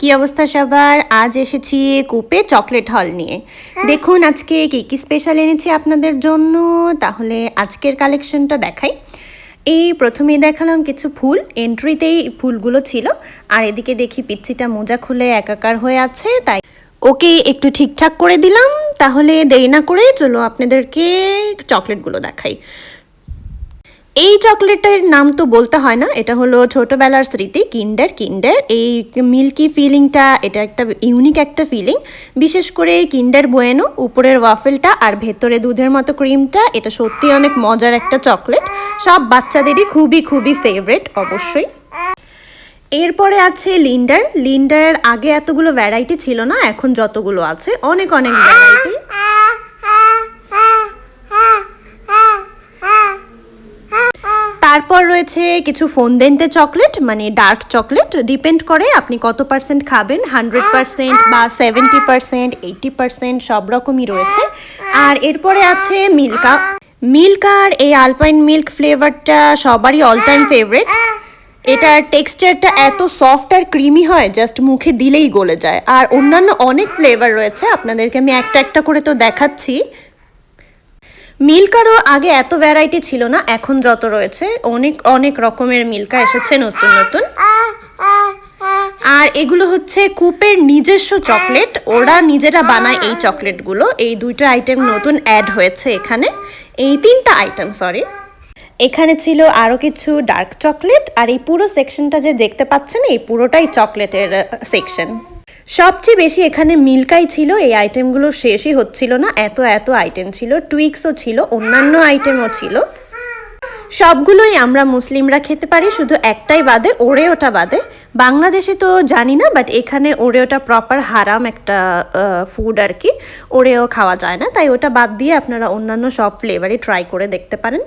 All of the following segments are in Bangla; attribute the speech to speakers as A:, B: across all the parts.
A: কি অবস্থা সবার? আজ এসেছি কুপে চকলেট হল নিয়ে। দেখুন আজকে কি কি স্পেশাল এনেছি আপনাদের জন্য। তাহলে আজকের কালেকশনটা দেখাই। এই প্রথমেই দেখালাম কিছু ফুল। এন্ট্রিতেই ফুলগুলো ছিল। আর এদিকে দেখি পিচ্ছিটা মোজা খুলে একাকার হয়ে আছে তাই ওকে একটু ঠিকঠাক করে দিলাম। তাহলে দেরি না করে চলো আপনাদেরকে চকলেটগুলো দেখাই। এই চকলেটের নাম তো বলতে হয় না, এটা হলো ছোটোবেলার স্মৃতি, কিন্ডার কিন্ডার। এই মিল্কি ফিলিংটা, এটা একটা ইউনিক একটা ফিলিং। বিশেষ করে কিন্ডার বোয়েনো উপরের ওয়াফেলটা আর ভেতরে দুধের মতো ক্রিমটা এটা সত্যি অনেক মজার একটা চকলেট। সব বাচ্চাদেরই খুবই খুবই ফেভারেট অবশ্যই। এরপরে আছে লিন্ডার লিন্ডার আগে এতগুলো ভ্যারাইটি ছিল না, এখন যতগুলো আছে, অনেক অনেক ভ্যারাইটি তারপর রয়েছে কিছু ফোনদেন্তে চকলেট মানে ডার্ক চকলেট ডিপেন্ড করে আপনি কত পার্সেন্ট খাবেন হান্ড্রেড পার্সেন্ট বা সেভেন্টি পার্সেন্ট এইটি পার্সেন্ট সব রকমই রয়েছে। আর এরপরে আছে মিল্কা মিল্কার এই আলপাইন মিল্ক ফ্লেভারটা সবারই অল টাইম ফেভারেট এটার টেক্সচারটা এত সফট আর ক্রিমি হয় জাস্ট মুখে দিলেই গলে যায়। আর অন্যান্য অনেক ফ্লেভার রয়েছে, আপনাদেরকে আমি একটা একটা করে তো দেখাচ্ছি। মিল্কারও আগে এত ভ্যারাইটি ছিল না, এখন যত রয়েছে, অনেক অনেক রকমের মিল্কা এসেছে নতুন নতুন। আর এগুলো হচ্ছে কুপের নিজস্ব চকলেট, ওরা নিজেরা বানায় এই চকলেটগুলো। এই দুইটা আইটেম নতুন অ্যাড হয়েছে এখানে। এই তিনটা আইটেম সরি এখানে ছিল আরও কিছু ডার্ক চকলেট আর এই পুরো সেকশনটা যে দেখতে পাচ্ছেন, এই পুরোটাই চকলেটের সেকশন সবচেয়ে বেশি এখানে মিল্কাই ছিল, এই আইটেমগুলো শেষই হচ্ছিল না। এত এত আইটেম ছিল, টুইক্সও ছিল, অন্যান্য আইটেমও ছিল। সবগুলোই আমরা মুসলিমরা খেতে পারি, শুধু একটাই বাদে, ওরেওটা বাদে। বাংলাদেশে তো জানি না বাট এখানে ওরেওটা প্রপার হারাম একটা ফুড আর কি। ওরেও খাওয়া যায় না, তাই ওটা বাদ দিয়ে আপনারা অন্যান্য সব ফ্লেভারই ট্রাই করে দেখতে পারেন।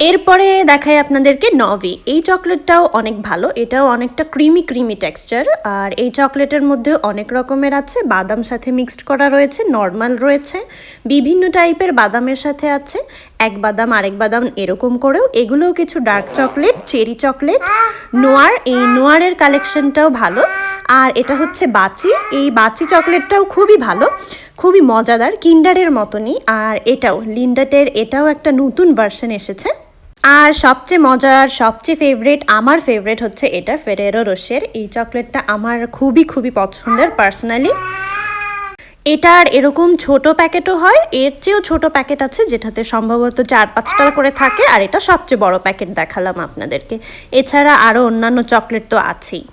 A: এরপরে দেখাই আপনাদেরকে নভি। এই চকলেটটাও অনেক ভালো। এটাও অনেকটা ক্রিমি ক্রিমি টেক্সচার। আর এই চকলেটের মধ্যে অনেক রকমের আছে। বাদাম সাথে মিক্সড করা রয়েছে, নর্মাল রয়েছে। বিভিন্ন টাইপের বাদামের সাথে আছে। এক বাদাম, আরেক বাদাম এরকম করেও। এগুলোও কিছু dark chocolate, cherry chocolate. Noir, এই নোয়ারের কালেকশনটাও ভালো। আর এটা হচ্ছে বাচি। এই বাচি চকলেটটাও খুবই ভালো। খুবই মজাদার, কিন্ডারের মতনই। আর এটাও, লিন্ডাটের এটাও একটা নতুন ভার্সন এসেছে। আর সবচেয়ে মজার, সবচেয়ে ফেভারিট আমার ফেভারিট হচ্ছে এটা ফেরেরো রোশের এই চকলেটটা আমার খুবই খুবই পছন্দের পার্সোনালি এটার এরকম ছোট প্যাকেটও হয়, এর চেয়েও ছোট প্যাকেট আছে, যেটাতে সম্ভবত চার, পাঁচটা করে থাকে, আর এটা সবচেয়ে বড় প্যাকেট দেখালাম আপনাদেরকে। এছাড়া আরও অন্যান্য চকলেট তো আছেই।